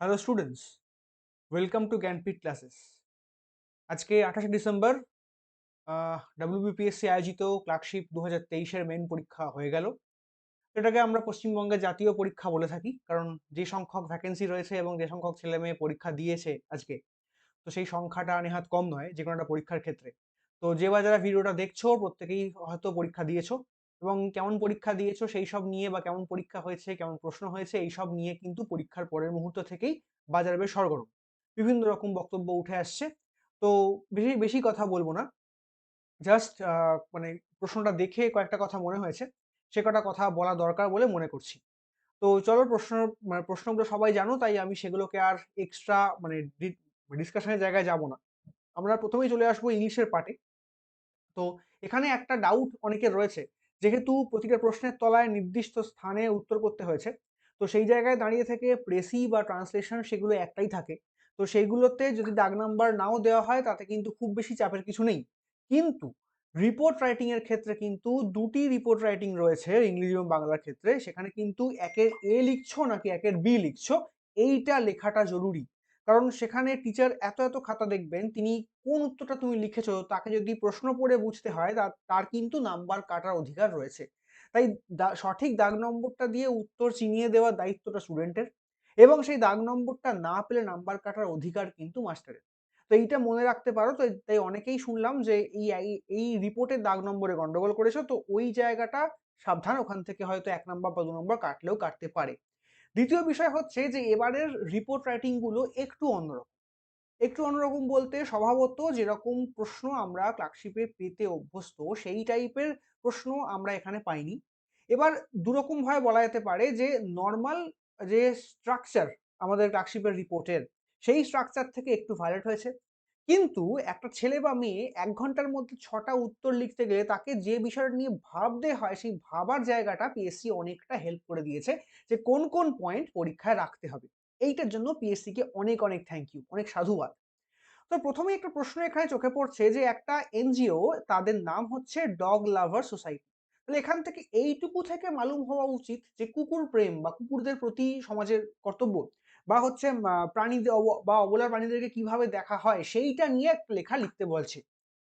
Hello students welcome to Gyanpeeth classes আজকে আঠাশে December WBPSC আয়োজিত ক্লার্কশিপ দু হাজার তেইশের মেন পরীক্ষা হয়ে গেল। এটাকে আমরা পশ্চিমবঙ্গে জাতীয় পরীক্ষা বলে থাকি, কারণ যে সংখ্যক ভ্যাকেন্সি রয়েছে এবং যে সংখ্যক ছেলে মেয়ে পরীক্ষা দিয়েছে আজকে, তো সেই সংখ্যাটা নেহাত কম নয় যে কোনো একটা পরীক্ষার ক্ষেত্রে। তো যে বা যারা ভিডিওটা দেখছ, প্রত্যেকেই হয়তো পরীক্ষা দিয়েছ। এবং কেমন পরীক্ষা দিয়েছ সেই সব নিয়ে বা কেমন পরীক্ষা হয়েছে, কেমন প্রশ্ন হয়েছে, এই সব নিয়ে কিন্তু পরীক্ষার পরের মুহূর্ত থেকেই বাজার বেশ সরগরম। বিভিন্ন রকম বক্তব্য উঠে আসছে। তো বেশি বেশি কথা বলব না। জাস্ট মানে প্রশ্নটা দেখে কয়েকটা কথা মনে হয়েছে। সে কটা কথা বলা দরকার বলে মনে করছি। তো চলো প্রশ্ন মানে প্রশ্নগুলো সবাই জানো, তাই আমি সেগুলোকে আর এক্সট্রা মানে ডিসকাশনের জায়গায় যাব না। আমরা প্রথমেই চলে আসব ইংলিশের পার্টে তো এখানে একটা ডাউট অনেকের রয়েছে। যেহেতু প্রতিটা প্রশ্নের তলায় নির্দিষ্ট স্থানে উত্তর করতে হয়েছে, তো সেই জায়গায় দাঁড়িয়ে থেকে প্রেসি বা ট্রান্সলেশন সেগুলো একটাই থাকে। তো সেইগুলোতে যদি দাগ নাম্বার নাও দেওয়া হয়, তাতে কিন্তু খুব বেশি চাপের কিছু নেই। কিন্তু রিপোর্ট রাইটিং এর ক্ষেত্রে কিন্তু দুটি রিপোর্ট রাইটিং রয়েছে ইংরেজি এবং বাংলার ক্ষেত্রে। সেখানে কিন্তু একের এ লিখছো নাকি একের বি লিখছো, এইটা লেখাটা জরুরি। কারণ সেখানে টিচার এত এত খাতা দেখবেন, তিনি কোন উত্তরটা তুমি লিখেছো, তাকে যদি প্রশ্ন পড়ে বুঝতে হয় তার কিন্তু নাম্বার কাটার অধিকার রয়েছে। তাই সঠিক দাগ নম্বরটা দিয়ে উত্তর চিনিয়ে দেওয়ার দায়িত্বটা স্টুডেন্টের এবং সেই দাগ নম্বরটা না পেলে নাম্বার কাটার অধিকার কিন্তু মাস্টারের তো এইটা মনে রাখতে পারো, তো তাই অনেকেই শুনলাম যে এই এই রিপোর্টের দাগ নম্বরে গন্ডগোল করেছ, তো ওই জায়গাটা সাবধান, ওখান থেকে হয়তো এক নম্বর বা দু নম্বর কাটলেও কাটতে পারে। দ্বিতীয় বিষয় হচ্ছে যে, এবারের রিপোর্ট রাইটিংগুলো একটু অন্যরকম। একটু অন্যরকম বলতে স্বভাবত যেরকম প্রশ্ন আমরা ক্লার্কশিপে পেতে অভ্যস্ত, সেই টাইপের প্রশ্ন আমরা এখানে পাইনি। এবার দুরকমভাবে বলা যেতে পারে যে নর্মাল যে স্ট্রাকচার আমাদের ক্লার্কশিপের রিপোর্টের সেই স্ট্রাকচার থেকে একটু ভায়োলেট হয়েছে। কিন্তু একটা ছেলে বা মেয়ে এক ঘণ্টার মধ্যে ছটা উত্তর লিখতে গেলে তাকে যে বিষয়টা নিয়ে ভাবতে হয়, সেই ভাবার জায়গাটা পিএসসি অনেকটা হেল্প করে দিয়েছে যে কোন কোন পয়েন্ট পরীক্ষায় রাখতে হবে। এইটার জন্য পিএসসিকে অনেক অনেক থ্যাংক ইউ অনেক সাধুবাদ। তো প্রথমে একটা প্রশ্ন এখানে চোখে পড়ছে যে একটা এনজিও তাদের নাম হচ্ছে ডগ লাভার সোসাইটি তাহলে এখান থেকে এইটুকু থেকে মালুম হওয়া উচিত যে কুকুর প্রেম বা কুকুরদের প্রতি সমাজের কর্তব্য বা হচ্ছে প্রাণী বা অবলার প্রাণীদেরকে কীভাবে দেখা হয়, সেইটা নিয়ে একটা লেখা লিখতে বলছে।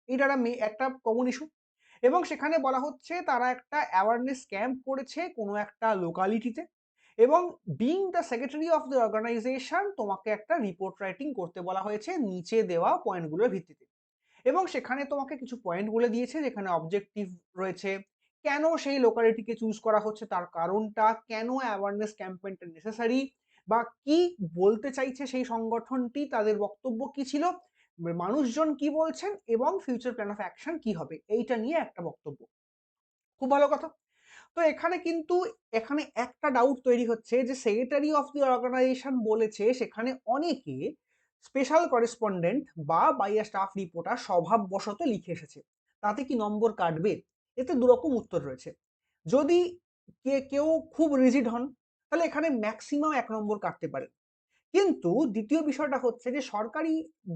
এটা একটা কমন ইস্যু এবং সেখানে বলা হচ্ছে, তারা একটা অ্যাওয়ারনেস ক্যাম্প করেছে কোনো একটা লোকালিটিতে এবং being the secretary of the organisation তোমাকে একটা রিপোর্ট রাইটিং করতে বলা হয়েছে নিচে দেওয়া পয়েন্টগুলোর ভিত্তিতে। এবং সেখানে তোমাকে কিছু পয়েন্ট বলে দিয়েছে, যেখানে অবজেক্টিভ রয়েছে, কেন সেই লোকালিটিকে চুজ করা হচ্ছে, তার কারণটা, কেন অ্যাওয়ারনেস ক্যাম্পেইনটা নেসেসারি বা কি বলতে চাইছে সেই সংগঠনটি, তাদের বক্তব্য কি ছিল মানুষজন কি বলছেন এবং ফিউচার প্ল্যান অফ অ্যাকশন কি হবে, এইটা নিয়ে একটা বক্তব্য। খুব ভালো কথা। তো এখানে কিন্তু, এখানে একটা ডাউট তৈরি হচ্ছে যে সেক্রেটারি অফ দি অর্গানাইজেশন বলেছে, সেখানে অনেকে স্পেশাল করেসপন্ডেন্ট বা বাইয়া স্টাফ রিপোর্টার স্বভাববশত লিখে এসেছে। তাতে কি নম্বর কাটবে? এতে দুরকম উত্তর রয়েছে। যদি কে, কেউ খুব রিজিড হন তাহলে এখানে ম্যাক্সিমাম এক নম্বর কাটতে পারে। কিন্তু দ্বিতীয় বিষয়টা হচ্ছে যে, সরকারি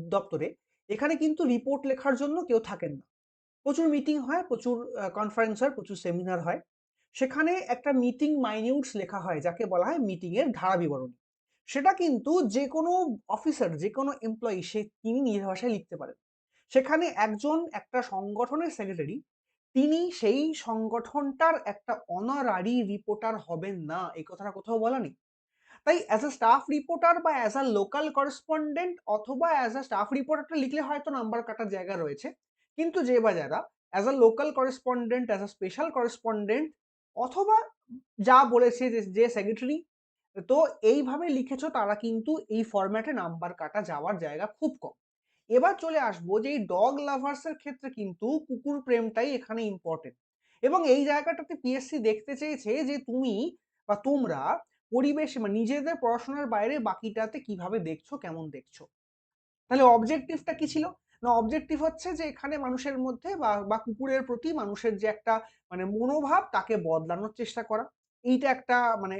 দপ্তরে এখানে কিন্তু রিপোর্ট লেখার জন্য কেউ থাকেন না। প্রচুর মিটিং হয়, প্রচুর কনফারেন্স হয়, প্রচুর সেমিনার হয়। সেখানে একটা মিটিং মাইনিউটস লেখা হয়, যাকে বলা হয় মিটিংয়ের ধারা বিবরণী। সেটা কিন্তু যে কোনো অফিসার যে কোনো এমপ্লয়ি সে তিনি নিজের ভাষায় লিখতে পারেন। সেখানে একজন, একটা সংগঠনের সেক্রেটারি তিনি সেই সংগঠনটার একটা অনারারি রিপোর্টার হবেন না, এই কথাটা কোথাও বলা নেই। তাই অ্যাজ আ স্টাফ রিপোর্টার বা অ্যাজ আ লোকাল করেসপন্ডেন্ট অথবা অ্যাজ আ স্টাফ রিপোর্টারটা লিখলে হয়তো নাম্বার কাটার জায়গা রয়েছে, কিন্তু যে বা যারা as a local correspondent as a special correspondent অথবা যা বলেছে যে সেক্রেটারি তো এইভাবে লিখেছ তারা কিন্তু এই ফরম্যাটে নাম্বার কাটা যাওয়ার জায়গা খুব কম। এবার চলে আসব যে এই ডগ লাভার্সের ক্ষেত্রে কিন্তু কুকুর প্রেমটাই এখানে ইম্পর্টেন্ট এবং এই জায়গাটাতে পিএসসি দেখতে চেয়েছে যে তুমি বা তোমরা পরিবেশ মানে নিজেদের পড়াশোনার বাইরে বাকিটাতে কীভাবে দেখছ, কেমন দেখছ? তাহলে অবজেক্টিভটা কি ছিল? না অবজেক্টিভ হচ্ছে যে এখানে মানুষের মধ্যে বা বা কুকুরের প্রতি মানুষের যে একটা মানে মনোভাব তাকে বদলানোর চেষ্টা করা। এইটা একটা মানে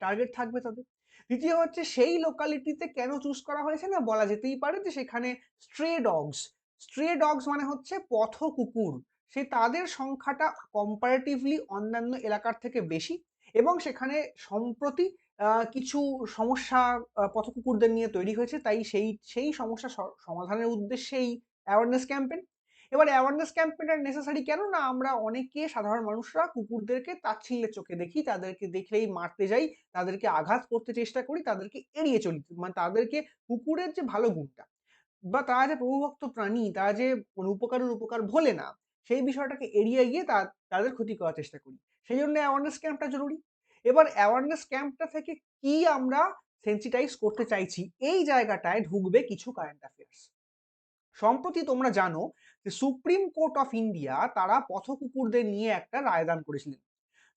টার্গেট থাকবে তাদের। দ্বিতীয় হচ্ছে সেই লোকালিটিতে কেন চুজ করা হয়েছে না বলা যেতেই পারে যে সেখানে স্ট্রে ডগস স্ট্রে ডগস মানে হচ্ছে পথ কুকুর সে তাদের সংখ্যাটা কম্পারেটিভলি অন্যান্য এলাকার থেকে বেশি এবং সেখানে সম্প্রতি কিছু সমস্যা, আ, পথকুকুরদের নিয়ে তৈরি হয়েছে। তাই সেই সেই সমস্যা সমাধানের উদ্দেশ্যেই অ্যাওয়ারনেস ক্যাম্পেইন। এবার অ্যাওয়ারনেস ক্যাম্পেইনটা নেসেসারি কেন? না আমরা অনেকে সাধারণ মানুষরা কুকুরদেরকে তাচ্ছিল্যের চোখে দেখি। তাদেরকে দেখলেই মারতে যাই, তাদেরকে আঘাত করতে চেষ্টা করি, তাদেরকে এড়িয়ে চলি। মানে তাদেরকে কুকুরের যে ভালো গুণটা বা তারা যে প্রভুভক্ত প্রাণী, তারা যে উপকারের উপকার ভোলে না, সেই বিষয়টাকে এড়িয়ে গিয়ে তা তাদের ক্ষতি করার চেষ্টা করি। সেই জন্য অ্যাওয়ারনেস ক্যাম্পটা জরুরি। এবার অ্যাওয়ারনেস ক্যাম্পটা থেকে কি আমরা সেনসিটাইজ করতে চাইছি, এই জায়গাটায় ঢুকবে কিছু কারেন্ট অ্যাফেয়ার্স। সম্প্রতি তোমরা জানো যে সুপ্রিম কোর্ট অফ ইন্ডিয়া তারা পথকুকুরদের নিয়ে একটা রায়দান করেছিলেন।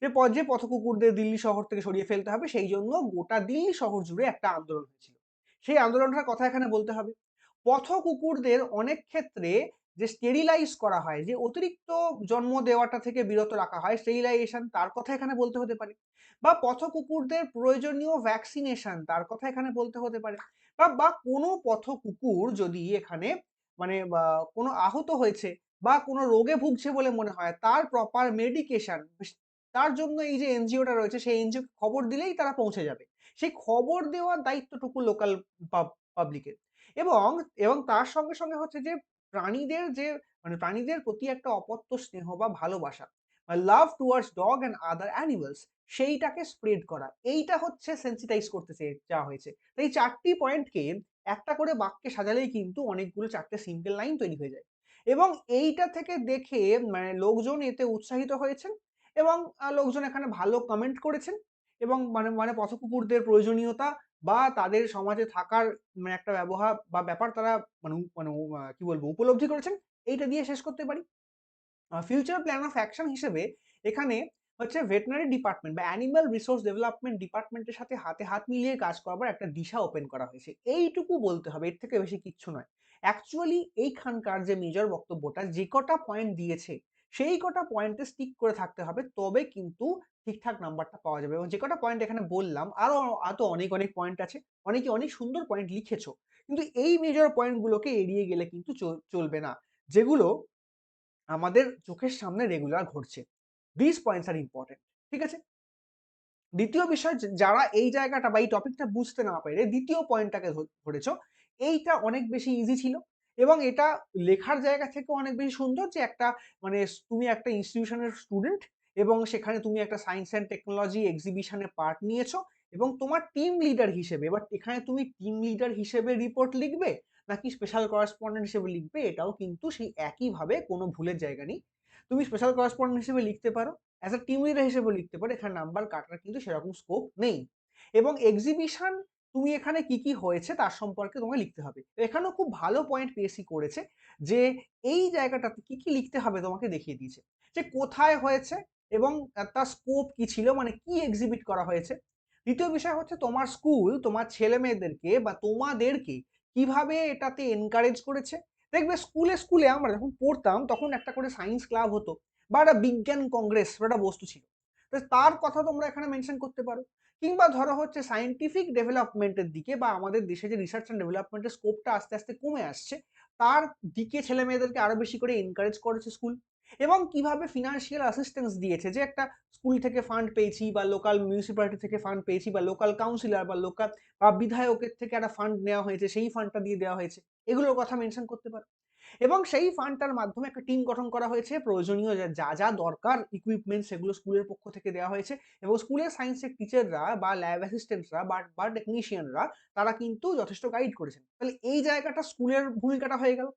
যে যে পথকুকুরদের দিল্লি শহর থেকে সরিয়ে ফেলতে হবে সেই জন্য গোটা দিল্লি শহর জুড়ে একটা আন্দোলন হয়েছিল। সেই আন্দোলনটার কথা এখানে বলতে হবে। পথকুকুরদের অনেক ক্ষেত্রে যে স্টেরিলাইজ করা হয়, যে অতিরিক্ত জন্ম দেওয়াটা থেকে বিরত রাখা হয়, স্টেরিলাইজেশন তার কথা এখানে বলতে হতে পারে। বা পথকুকুরদের প্রয়োজনীয় ভ্যাকসিনেশন তার কথা এখানে বলতে হতে পারে। বা বা কোনো পথকুকুর যদি এখানে মানে কোনো আহত হয়েছে বা কোনো রোগে ভুগছে বলে মনে হয়, তার প্রপার মেডিকেশন তার জন্য এই যে এনজিওটা রয়েছে সেই এনজিও খবর দিলেই তারা পৌঁছে যাবে। সেই খবর দেওয়ার দায়িত্বটুকু লোকাল পাব পাবলিকের। এবং, এবং তার সঙ্গে, সঙ্গে হচ্ছে যে প্রাণীদের যে মানে প্রাণীদের প্রতি একটা অপত্য স্নেহ বা ভালোবাসা love towards dog and other animals সেইটাকে স্প্রেড করা। এইটা হচ্ছে সেনসিটাইজ করতে চাওয়া হয়েছে। তাই চারটি পয়েন্টকে একটা করে বাক্যে সাজালেই কিন্তু অনেকগুলো ৪ টে সিম্পল লাইন তৈরি হয়ে যায়। এবং এইটা থেকে দেখে মানে লোকজন এতে উৎসাহিত হয়েছেন এবং লোকজন এখানে ভালো কমেন্ট করেছেন এবং মানে মানে পথকুকুরদের প্রয়োজনীয়তা বা তাদের সমাজে থাকার মানে একটা ব্যবহার বা ব্যাপার তারা মানে মানে কি বলব, উপলব্ধি করেছেন। এইটা দিয়ে শেষ করতে পারি। ফিউচার প্ল্যান অফ অ্যাকশন হিসেবে এখানে হচ্ছে ভেটেরিনারি ডিপার্টমেন্ট বা অ্যানিমাল রিসোর্স ডেভেলপমেন্ট ডিপার্টমেন্টের সাথে হাতে হাত মিলিয়ে কাজ করবার একটা দিশা ওপেন করা হয়েছে। এইটুকু বলতে হবে, এর থেকে বেশি কিচ্ছু নয়। অ্যাকচুয়ালি এইখানকার যে মেজর বক্তব্যটা যে কটা পয়েন্ট দিয়েছে, সেই কটা পয়েন্টে স্টিক করে থাকতে হবে তবে কিন্তু ঠিকঠাক নাম্বারটা পাওয়া যাবে এবং যে কটা পয়েন্ট এখানে বললাম আরও আরও অনেক, অনেক পয়েন্ট আছে। অনেকে অনেক সুন্দর পয়েন্ট লিখেছো। কিন্তু এই মেজর পয়েন্টগুলোকে এড়িয়ে গেলে কিন্তু চল চলবে না। যেগুলো আমাদের চোখের সামনে রেগুলার ঘটছে। This points are important. ঠিক আছে? দ্বিতীয় বিষয় যারা এই জায়গাটা বা এই টপিকটা বুঝতে না পেরে দ্বিতীয় পয়েন্টটাকে ধরেছ, এইটা অনেক বেশি ইজি ছিল এবং এটা লেখার জায়গা থেকেও অনেক বেশি সুন্দর যে একটা মানে তুমি একটা ইনস্টিটিউশনের স্টুডেন্ট এবং সেখানে তুমি একটা সায়েন্স অ্যান্ড টেকনোলজি এক্সিবিশনে পার্ট নিয়েছো এবং তোমার টিম লিডার হিসেবে বাট এখানে তুমি টিম লিডার হিসেবে রিপোর্ট লিখবে নাকি স্পেশাল করেসপন্ডেন্ট হিসেবে লিখবে এটাও কিন্তু সেই একইভাবে কোনো ভুলের জায়গা নেই। তুমি স্পেশাল করেসপন্ডেন্ট হিসেবে লিখতে পারো, অ্যাজ আ টিম লিডার হিসেবেও লিখতে পারো। এখানে নাম্বার কাটার কিন্তু সেরকম স্কোপ নেই। এবং এক্সিবিশন তুমি এখানে কি, কি হয়েছে তার সম্পর্কে তোমায় লিখতে হবে। এখানেও খুব ভালো পয়েন্ট পিএসসি করেছে যে এই জায়গাটাতে কি, কি লিখতে হবে তোমাকে দেখিয়ে দিয়েছে। যে কোথায় হয়েছে এবং তার স্কোপ কি ছিল মানে কি এক্সিবিট করা হয়েছে। দ্বিতীয় বিষয় হচ্ছে তোমার স্কুল তোমার ছেলে মেয়েদেরকে বা তোমাদেরকে কীভাবে এটাতে এনকারেজ করেছে। দেখবে স্কুলে, স্কুলে আমরা যখন পড়তাম তখন একটা করে সায়েন্স ক্লাব হতো বা একটা বিজ্ঞান কংগ্রেস বা একটা বস্তু ছিল। তার কথা তোমরা এখানে মেনশন করতে পারো। কিংবা ধরো হচ্ছে সায়েন্টিফিক ডেভেলপমেন্টের দিকে বা আমাদের দেশে যে রিসার্চ অ্যান্ড ডেভেলপমেন্ট এর স্কোপটা আস্তে, আস্তে কমে আসছে, তার দিকে ছেলে মেয়েদেরকে আরও বেশি করে এনকারেজ করেছে স্কুল। এবং কীভাবে ফিনান্সিয়াল অ্যাসিস্ট্যান্স দিয়েছে যে একটা স্কুল থেকে ফান্ড পেয়েছি বা লোকাল মিউনিসিপ্যালিটি থেকে ফান্ড পেয়েছি বা লোকাল কাউন্সিলর বা লোকাল বা বিধায়কের থেকে একটা ফান্ড নেওয়া হয়েছে, সেই ফান্ডটা দিয়ে দেওয়া হয়েছে। এগুলোর কথা মেনশন করতে পারো। এবং সেই ফান্ডটার মাধ্যমে একটা টিম গঠন করা হয়েছে। প্রয়োজনীয় যা, যা, দরকার ইকুইপমেন্ট সেগুলো স্কুলের পক্ষ থেকে দেওয়া হয়েছে এবং স্কুলের সায়েন্সের টিচাররা বা ল্যাব অ্যাসিস্ট্যান্টসরা বা, বা টেকনিশিয়ানরা তারা কিন্তু যথেষ্ট গাইড করেছেন। তাহলে এই জায়গাটা স্কুলের ভূমিকাটা হয়ে গেল।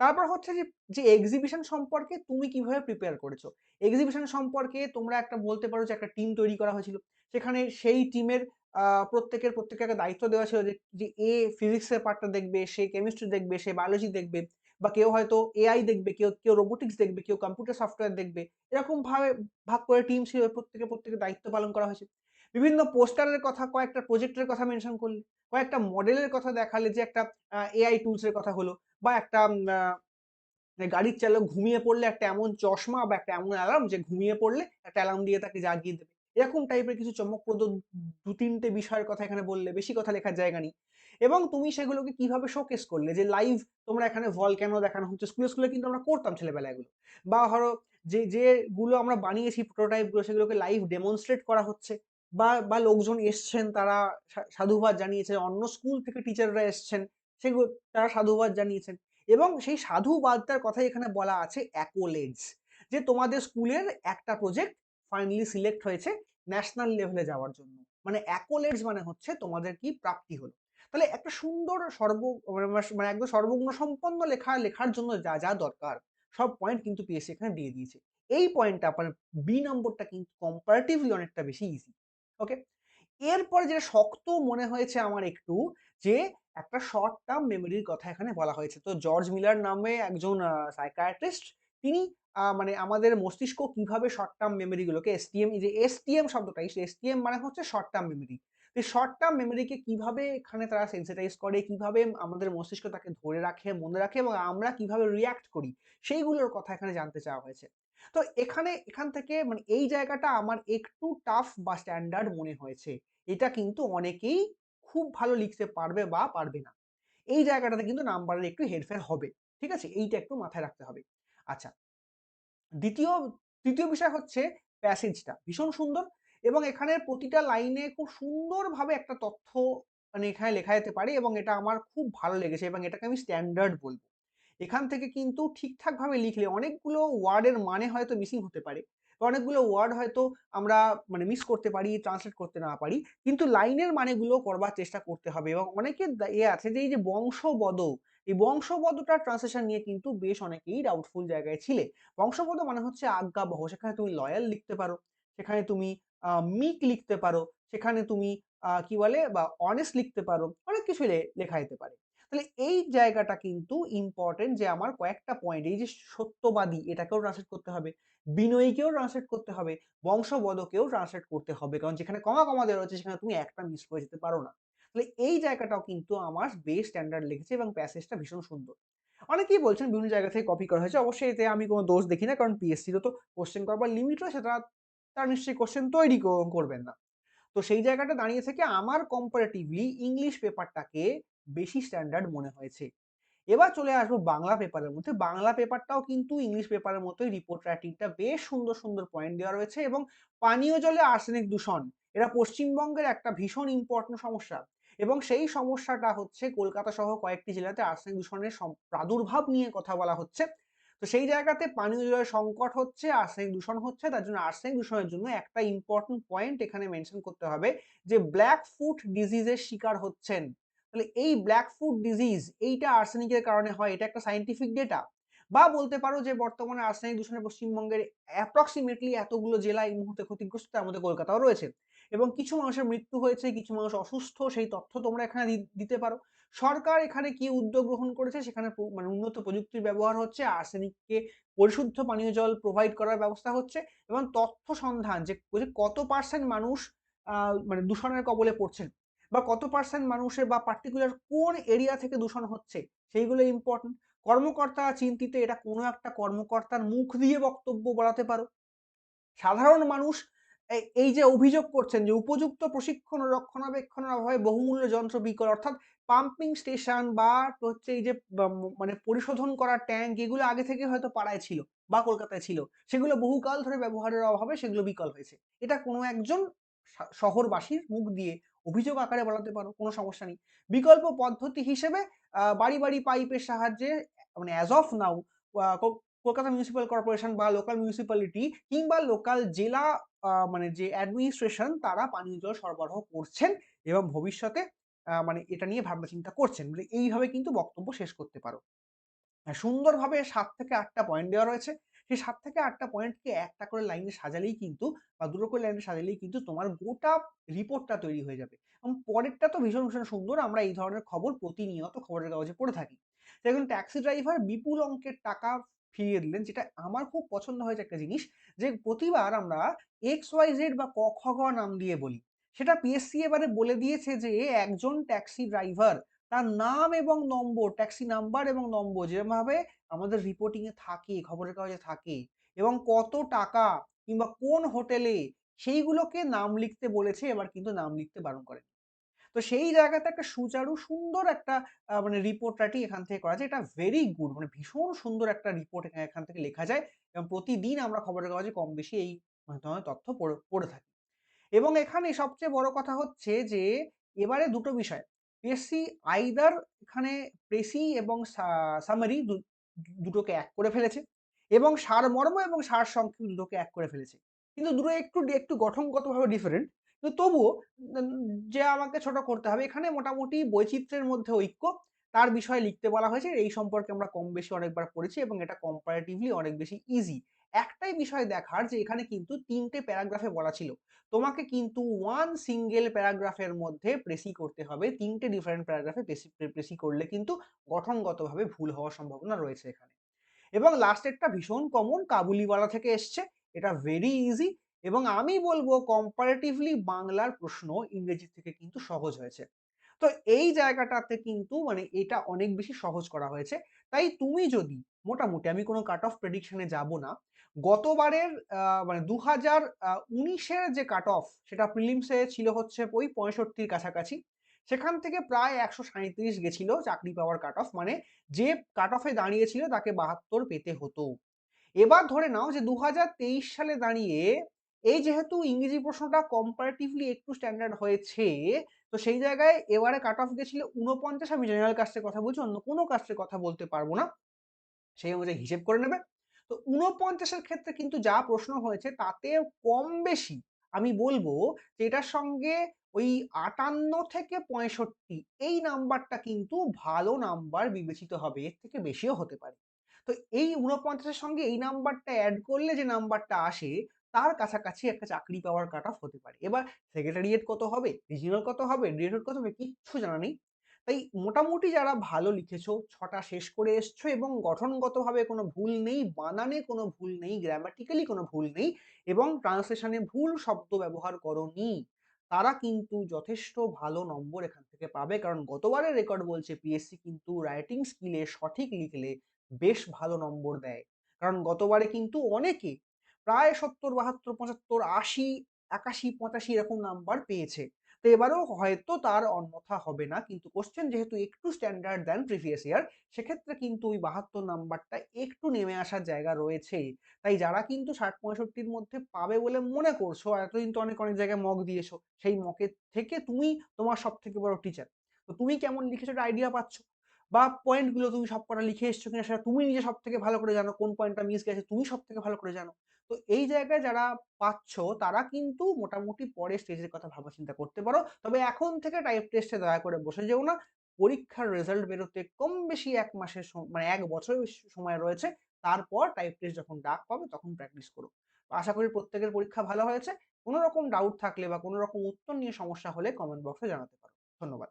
তারপর হচ্ছে যে, যে এক্সিবিশন সম্পর্কে তুমি কীভাবে প্রিপেয়ার করেছ। এক্সিবিশন সম্পর্কে তোমরা একটা বলতে পারো যে একটা টিম তৈরি করা হয়েছিল। সেখানে সেই টিমের প্রত্যেকের, প্রত্যেককে একটা দায়িত্ব দেওয়া ছিল যে, এ ফিজিক্সের পার্টটা দেখবে, সে কেমিস্ট্রি দেখবে, সে বায়োলজি দেখবে বা কেউ হয়তো এআই দেখবে, কেউ, কেউ রোবোটিক্স দেখবে, কেউ কম্পিউটার সফটওয়্যার দেখবে। এরকম ভাবে ভাগ করে টিম ছিল প্রত্যেকে, প্রত্যেকের দায়িত্ব পালন করা হয়েছে। বিভিন্ন পোস্টারের কথা কয়েকটা প্রজেক্টের কথা মেনশন করলে, কয়েকটা মডেলের কথা দেখালে যে একটা এআই টুলসের কথা হলো বা একটা গাড়ির চালক ঘুমিয়ে পড়লে একটা এমন চশমা বা একটা এমন অ্যালার্ম যে ঘুমিয়ে পড়লে একটা অ্যালার্ম দিয়ে তাকে জাগিয়ে দেবে। এরকম টাইপের কিছু চমকপ্রদ ২-৩ টে বিষয়ের কথা এখানে বললে, বেশি কথা লেখার জায়গা নেই। এবং তুমি সেগুলোকে কীভাবে শোকেস করলে যে লাইভ তোমরা এখানে ভল কেন দেখানো হচ্ছে। স্কুলে, স্কুলে কিন্তু আমরা করতাম ছেলেবেলায় এগুলো। বা ধরো যে, যেগুলো আমরা বানিয়েছি প্রোটোটাইপগুলো সেগুলোকে লাইভ ডেমনস্ট্রেট করা হচ্ছে বা বা লোকজন এসছেন তারা সাধুবাদ জানিয়েছে অন্য স্কুল থেকে টিচাররা এসছেন সেগুলো তারা সাধুবাদ জানিয়েছেন। এবং সেই সাধুবাদটার কথাই এখানে বলা আছে অ্যাকোলেডস যে তোমাদের স্কুলের একটা প্রজেক্ট ফাইনালি সিলেক্ট হয়েছে ন্যাশনাল লেভেলে যাওয়ার জন্য। মানে অ্যাকোলেডস মানে হচ্ছে তোমাদের কি প্রাপ্তি হলো। তাহলে একটা সুন্দর সর্ব মানে, মানে একদম সর্বগুণ সম্পন্ন লেখা লেখার জন্য যা যা দরকার সব পয়েন্ট কিন্তু পিএসসি এখানে দিয়ে দিয়েছে। এই পয়েন্টটা আপনার বি নম্বরটা কিন্তু কম্পারেটিভলি অনেকটা বেশি ইজি ওকে এরপরে যেটা শক্ত মনে হয়েছে আমার একটু যে একটা শর্ট টার্ম মেমোরির কথা এখানে বলা হয়েছে। তো জর্জ মিলার নামে একজন সাইকায়াট্রিস্ট তিনি মানে আমাদের মস্তিষ্ক কীভাবে শর্ট টার্ম মেমোরিগুলোকে এসটিএম যে এসটিএম শব্দটা এসটিএম মানে হচ্ছে শর্ট টার্ম মেমোরি এই শর্ট টার্ম মেমোরিকে কীভাবে এখানে তারা সেন্সিটাইজ করে, কীভাবে আমাদের মস্তিষ্ক তাকে ধরে রাখে, মনে রাখে এবং আমরা কীভাবে রিয়াক্ট করি, সেইগুলোর কথা এখানে জানতে চাওয়া হয়েছে। তো এখানে, এখান থেকে মানে এই জায়গাটা আমার একটু টাফ বা স্ট্যান্ডার্ড মনে হয়েছে। এটা কিন্তু অনেকেই খুব ভালো লিখতে পারবে বা পারবে না। এই জায়গাটাতে কিন্তু নাম্বারের একটু হেরফের হবে, ঠিক আছে? এইটা একটু মাথায় রাখতে হবে। আচ্ছা দ্বিতীয়, তৃতীয় বিষয় হচ্ছে প্যাসেজটা। ভীষণ সুন্দর এবং এখানে প্রতিটা লাইনে খুব সুন্দরভাবে একটা তথ্য মানে এখানে লেখা যেতে পারে এবং এটা আমার খুব ভালো লেগেছে এবং এটাকে আমি স্ট্যান্ডার্ড বলব। এখান থেকে কিন্তু ঠিকঠাকভাবে লিখলে অনেকগুলো ওয়ার্ডের মানে হয়তো মিসিং হতে পারে। অনেকগুলো ওয়ার্ড হয়তো আমরা মানে মিস করতে পারি ট্রান্সলেট করতে না পারি, কিন্তু লাইনের মানেগুলো করবার চেষ্টা করতে হবে। এবং অনেকের এ আছে যে, এই যে বংশবদ, এই বংশবদটা ট্রান্সলেশন নিয়ে কিন্তু বেশ অনেকেই ডাউটফুল জায়গায় ছিলে। বংশবদ মানে হচ্ছে আজ্ঞাবহ, সেখানে তুমি লয়াল লিখতে পারো, সেখানে তুমি মিক লিখতে পারো, সেখানে তুমি কি বলে? বা অনেস্ট লিখতে পারো, অনেক কিছু লেখা যেতে পারে। তাহলে এই জায়গাটা কিন্তু ইম্পর্টেন্ট যে আমার কয়েকটা পয়েন্ট এই যে সত্যবাদী এটাকেও ট্রান্সলেট করতে হবে, বিনয়ীকেও ট্রান্সলেট করতে হবে, বংশবদকেও ট্রান্সলেট করতে হবে, কারণ যেখানে কমা কমা দেওয়া রয়েছে, সেখানে তুমি একটা মিস করে যেতে পারো না। তাহলে এই জায়গাটাও কিন্তু আমার বেশ স্ট্যান্ডার্ড লেগেছে এবং প্যাসেজটা ভীষণ সুন্দর। অনেকেই বলছেন বিভিন্ন জায়গা থেকে কপি করা হয়েছে, অবশ্যই এতে আমি কোনো দোষ দেখি না, কারণ পিএসসিরও তো কোশ্চেন করবার লিমিট রয়েছে তারা তারা নিশ্চয়ই কোশ্চেন তৈরি করবেন না। তো সেই জায়গাটা দাঁড়িয়ে থেকে আমার কম্পারেটিভলি ইংলিশ পেপারটাকে বেশি স্ট্যান্ডার্ড মনে হয়েছে। এবার চলে আসব বাংলা পেপারের মধ্যে। বাংলা পেপারটাও কিন্তু ইংলিশ পেপারের মতোই রিপোর্ট রাইটিংটা বেশ সুন্দর সুন্দর পয়েন্ট দেওয়া রয়েছে এবং পানীয় জলে আর্সেনিক দূষণ, এটা পশ্চিমবঙ্গের একটা ভীষণ ইম্পর্টেন্ট সমস্যা এবং সেই সমস্যাটা হচ্ছে কলকাতা সহ কয়েকটি জেলাতে আর্সেনিক দূষণের প্রাদুর্ভাব নিয়ে কথা বলা হচ্ছে। তো সেই জায়গাতে পানীয় জলের সংকট হচ্ছে আর্সেনিক দূষণ হচ্ছে, তার জন্য আর্সেনিক দূষণের জন্য একটা ইম্পর্টেন্ট পয়েন্ট এখানে মেনশন করতে হবে যে ব্ল্যাক ফুট ডিজিজের শিকার হচ্ছেন। তাহলে এই ব্ল্যাক ফুড ডিজিজ এইটা আর্সেনিকের কারণে হয়, এটা একটা সাইন্টিফিক ডেটা বা বলতে পারো যে বর্তমানে আর্সেনিক দূষণে পশ্চিমবঙ্গের অ্যাপ্রক্সিমেটলি এতগুলো জেলা এই মুহূর্তে ক্ষতিগ্রস্ত তার মধ্যে কলকাতাও রয়েছে। এবং কিছু মানুষের মৃত্যু হয়েছে, কিছু মানুষ অসুস্থ, সেই তথ্য তোমরা এখানে দিতে পারো। সরকার এখানে কি উদ্যোগ গ্রহণ করেছে? সেখানে মানে উন্নত প্রযুক্তির ব্যবহার হচ্ছে আর্সেনিককে পরিশুদ্ধ পানীয় জল প্রোভাইড করার ব্যবস্থা হচ্ছে এবং তথ্য সন্ধান যে কত পার্সেন্ট মানুষ মানে দূষণের কবলে পড়ছেন বা কত পার্সেন্ট মানুষের বা পার্টিকুলার কোন এরিয়া থেকে দূষণ হচ্ছে, সেইগুলো ইম্পর্টেন্ট কর্মকর্তা চিন্তিত, এটা কোনো একটা কর্মকর্তার মুখ দিয়ে বক্তব্য বলাতে পারো। সাধারণ মানুষ এই যে অভিযোগ করছেন যে উপযুক্ত প্রশিক্ষণ রক্ষণাবেক্ষণের অভাবে বহুমূল্য যন্ত্র বিকল, অর্থাৎ পাম্পিং স্টেশন বা হচ্ছে এই যে মানে পরিশোধন করা ট্যাঙ্ক এগুলো আগে থেকে হয়তো পাড়ায় ছিল বা কলকাতায় ছিল, সেগুলো বহুকাল ধরে ব্যবহারের অভাবে সেগুলো বিকল হয়েছে। এটা কোনো একজন শহরবাসীর মুখ দিয়ে অভিযোগ আকারে বলাতে পারো, কোনো সমস্যা নেই। বিকল্প পদ্ধতি হিসেবে বাড়ি বাড়ি পাইপের সাহায্যে মানে as of now Kolkata municipal corporation বা লোকাল মিউনিসিপ্যালিটি কিংবা লোকাল জেলা মানে যে অ্যাডমিনিস্ট্রেশন তারা পানীয় জল সরবরাহ করছেন এবং ভবিষ্যতে মানে এটা নিয়ে ভাবনা চিন্তা করছেন। মানে এইভাবে কিন্তু বক্তব্য শেষ করতে পারো। সুন্দরভাবে সাত থেকে আটটা পয়েন্ট দেওয়া রয়েছে। সেই সাত থেকে আটটা পয়েন্টকে একটা করে লাইনে সাজালেই কিন্তু বা দুটো করে লাইনে সাজালেই কিন্তু তোমার গোটা রিপোর্টটা তৈরি হয়ে যাবে। এবং পরেরটা তো ভীষণ ভীষণ সুন্দর। আমরা এই ধরনের খবর প্রতিনিয়ত খবরের কাগজে পড়ে থাকি। দেখুন ট্যাক্সি ড্রাইভার বিপুল অঙ্কের টাকা ফিরিয়ে দিলেন, যেটা আমার খুব পছন্দ হয়েছে একটা জিনিস যে প্রতিবার আমরা এক্স ওয়াই জেড বা ক, খ নাম দিয়ে বলি। সেটা পিএসসি এবারে বলে দিয়েছে যে একজন ট্যাক্সি ড্রাইভার তার নাম এবং নম্বর ট্যাক্সি নাম্বার এবং নম্বর যেভাবে আমাদের রিপোর্টিং এ থাকে, খবরের কাগজে থাকে এবং কত টাকা কিংবা কোন হোটেলে সেইগুলোকে নাম লিখতে বলেছে, এবার কিন্তু নাম লিখতে বারণ করে। তো সেই জায়গাতে একটা সুচারু, সুন্দর একটা মানে রিপোর্ট রাইটিং এখান থেকে করা যায়। এটা ভেরি গুড মানে ভীষণ সুন্দর একটা রিপোর্ট এখান থেকে লেখা যায় এবং প্রতিদিন আমরা খবরের কাগজে কম বেশি এই ধরনের তথ্য পড়ে থাকি। এবং এখানে সবচেয়ে বড় কথা হচ্ছে যে, এবারে দুটো বিষয়। পিএসসি আইদার এখানে পেসি এবং সামারি দুটোকে এক করে ফেলেছে এবং সারমর্ম এবং সারসংক্ষেপ দুটোকে এক করে ফেলেছে। কিন্তু দুটো একটু একটু গঠনগতভাবে ডিফারেন্ট কিন্তু তবুও যে আমাকে ছোট করতে হবে, এখানে মোটামুটি বৈচিত্র্যের মধ্যে ঐক্য। তার বিষয়ে লিখতে বলা হয়েছে, এই সম্পর্কে আমরা কম বেশি অনেকবার পড়েছি এবং এটা কম্পারেটিভলি অনেক বেশি ইজি একটাই বিষয় দেখার যে এখানে কিন্তু তিনটে প্যারাগ্রাফে বলা ছিল। তোমাকে কিন্তু ওয়ান সিঙ্গেল প্যারাগ্রাফের মধ্যে প্রেসি করতে হবে, তিনটে ডিফারেন্ট প্যারাগ্রাফে প্রেসি প্রেসি করলে কিন্তু গঠনগতভাবে ভুল হওয়ার সম্ভাবনা রয়েছে এখানে। এবং লাস্টেরটা ভীষণ কমন কাবুলিওয়ালা থেকে এসছে, এটা ভেরি ইজি এবং আমি বলব কম্পারেটিভলি বাংলার প্রশ্ন ইংরেজি থেকে কিন্তু সহজ হয়েছে। তো এই জায়গাটাতে কিন্তু মানে এটা অনেক বেশি সহজ করা হয়েছে। তাই তুমি যদি মোটামুটি আমি কোনো কাট অফ প্রেডিকশনে যাব না, গতবারের মানে দু হাজার উনিশের যে কাট অফ সেটা প্রিলিমসে ছিল হচ্ছে ওই পঁয়ষট্টির কাছাকাছি, সেখান থেকে প্রায় একশো সাঁত্রিশ গেছিল চাকরি পাওয়ার কাট অফ মানে যে কাট অফে দাঁড়িয়েছিল তাকে বাহাত্তর পেতে হতো। এবার ধরে নাও যে দু হাজার তেইশ সালে দাঁড়িয়ে এই যেহেতু ইংরেজি প্রশ্নটা কম্পারেটিভলি একটু স্ট্যান্ডার্ড হয়েছে তো সেই জায়গায় এবারে কাট অফ গেছিল উনপঞ্চাশ আমি জেনারেল কাস্টের কথা বলছি, অন্য কোনো কাস্টের কথা বলতে পারব না। সেই অনুযায়ী হিসেব করে নেবে। তো উনপঞ্চাশের ক্ষেত্রে কিন্তু যা প্রশ্ন হয়েছে, তাতে কম বেশি আমি বলব যে এটার সঙ্গে ওই আটান্ন থেকে পঁয়ষট্টি, এই নাম্বারটা কিন্তু ভালো নাম্বার বিবেচিত হবে, এর থেকে বেশিও হতে পারে। তো এই উনপঞ্চাশের সঙ্গে এই নাম্বারটা অ্যাড করলে যে নাম্বারটা আসে তার কাছাকাছি একটা চাকরি পাওয়ার কাট অফ হতে পারে। এবার সেক্রেটারিয়েট কত হবে? রিজিনাল কত হবে? ডিরেক্টর কত হবে? কিচ্ছু জানা নেই। তাই মোটামুটি যারা ভালো লিখেছো, ছটা শেষ করে এসছো এবং গঠনগতভাবে কোনো ভুল নেই, বানানে কোনো ভুল নেই গ্রামাটিক্যালি কোনো ভুল নেই এবং ট্রান্সলেশনে ভুল শব্দ ব্যবহার করনি, তারা কিন্তু যথেষ্ট ভালো নম্বর এখান থেকে পাবে। কারণ গতবারের রেকর্ড বলছে পিএসসি কিন্তু রাইটিং স্কিলে সঠিক লিখলে বেশ ভালো নম্বর দেয়। কারণ গতবারে কিন্তু অনেকে প্রায় সত্তর, বাহাত্তর, পঁচাত্তর, আশি, একাশি, পঁচাশি এরকম নাম্বার পেয়েছে। তো এবারেও হয়তো তার অন্যথা হবে না। কিন্তু কোশ্চেন যেহেতু একটু স্ট্যান্ডার্ড দেন প্রিভিয়াস ইয়ার সেক্ষেত্রে কিন্তু ওই বাহাত্তর নাম্বারটা একটু নেমে আসার জায়গা রয়েছে। তাই যারা কিন্তু ষাট, পঁয়ষট্টির মধ্যে পাবে বলে মনে করছ এতদিন তো অনেক অনেক জায়গায় মক দিয়েছ, সেই মকের থেকে তুমি তোমার সব থেকে বড় টিচার তো তুমি কেমন লিখেছো আইডিয়া পাচ্ছ? বা পয়েন্টগুলো তুমি সব কটা লিখে এসছো কিনা সেটা তুমি নিজে সব থেকে ভালো করে জানো, কোন পয়েন্টটা মিস গেছে তুমি সব থেকে ভালো করে জানো। তো এই জায়গায় যারা পাচ্ছ, তারা কিন্তু মোটামুটি পরে স্টেজের কথা ভাবা চিন্তা করতে পারো। তবে এখন থেকে টাইপ টেস্টে দয়া করে বসে যেও না। পরীক্ষার রেজাল্ট বেরোতে কম বেশি এক মাসের মানে এক বছরের সময় রয়েছে। তারপর টাইপ টেস্ট যখন ডাক পাবে তখন প্র্যাকটিস করো। আশা করি প্রত্যেকের পরীক্ষা ভালো হয়েছে। কোনো রকম ডাউট থাকলে বা কোনো রকম উত্তর নিয়ে সমস্যা হলে কমেন্ট বক্সে জানাতে পারো। ধন্যবাদ।